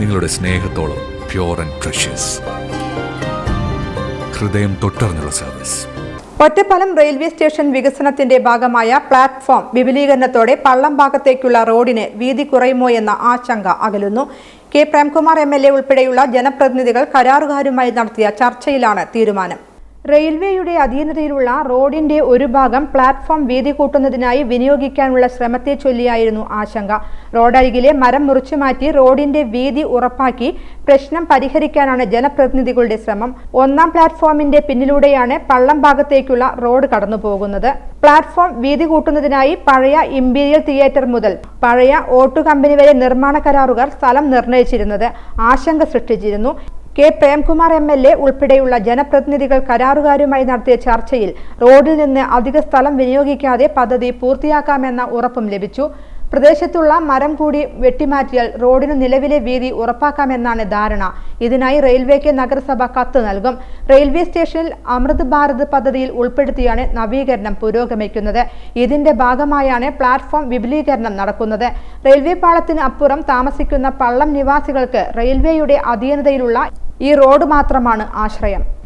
നിങ്ങളുടെ സ്നേഹത്തോളം pure and precious ഹൃദയം തൊട്ടറിഞ്ഞുള്ള സർവീസ് ഒറ്റപ്പാലം റെയിൽവേ സ്റ്റേഷൻ വികസനത്തിന്റെ ഭാഗമായ പ്ലാറ്റ്ഫോം വിപുലീകരണത്തോടെ പള്ളം ഭാഗത്തേക്കുള്ള റോഡിന് വീതി കുറയുമോ എന്ന ആശങ്ക അകലുന്നു. K Premkumar M L A ഉൾപ്പെടെയുള്ള ജനപ്രതിനിധികൾ കരാറുകാരുമായി നടത്തിയ ചർച്ചയിലാണ് തീരുമാനം. റെയിൽവേയുടെ അധീനതയിലുള്ള റോഡിന്റെ ഒരു ഭാഗം പ്ലാറ്റ്ഫോം വീതി കൂട്ടുന്നതിനായി വിനിയോഗിക്കാനുള്ള ശ്രമത്തെ ചൊല്ലിയായിരുന്നു ആശങ്ക. റോഡരികിലെ മരം മുറിച്ചു മാറ്റി റോഡിന്റെ വീതി ഉറപ്പാക്കി പ്രശ്നം പരിഹരിക്കാനാണ് ജനപ്രതിനിധികളുടെ ശ്രമം. ഒന്നാം പ്ലാറ്റ്ഫോമിന്റെ പിന്നിലൂടെയാണ് പള്ളം ഭാഗത്തേക്കുള്ള റോഡ് കടന്നുപോകുന്നത്. പ്ലാറ്റ്ഫോം വീതി കൂട്ടുന്നതിനായി പഴയ ഇമ്പീരിയൽ തിയേറ്റർ മുതൽ പഴയ ഓട്ടു കമ്പനി വരെ നിർമ്മാണ കരാറുകാർ സ്ഥലം നിർണയിച്ചിരുന്നത് ആശങ്ക സൃഷ്ടിച്ചിരുന്നു. K Premkumar M L A ഉൾപ്പെടെയുള്ള ജനപ്രതിനിധികൾ കരാറുകാരുമായി നടത്തിയ ചർച്ചയിൽ റോഡിൽ നിന്ന് അധിക സ്ഥലം വിനിയോഗിക്കാതെ പദ്ധതി പൂർത്തിയാക്കാമെന്ന ഉറപ്പും ലഭിച്ചു. പ്രദേശത്തുള്ള മരം കൂടി വെട്ടിമാറ്റിയാൽ റോഡിനു നിലവിലെ വീതി ഉറപ്പാക്കാമെന്നാണ് ധാരണ. ഇതിനായി റെയിൽവേക്ക് നഗരസഭ കത്ത് നൽകും. റെയിൽവേ സ്റ്റേഷനിൽ അമൃത് ഭാരത് പദ്ധതിയിൽ ഉൾപ്പെടുത്തിയാണ് നവീകരണം പുരോഗമിക്കുന്നത്. ഇതിന്റെ ഭാഗമായാണ് പ്ലാറ്റ്ഫോം വിപുലീകരണം നടക്കുന്നത്. റെയിൽവേ പാളത്തിന് അപ്പുറം താമസിക്കുന്ന പള്ളം നിവാസികൾക്ക് റെയിൽവേയുടെ അധീനതയിലുള്ള ഈ റോഡ് മാത്രമാണ് ആശ്രയം.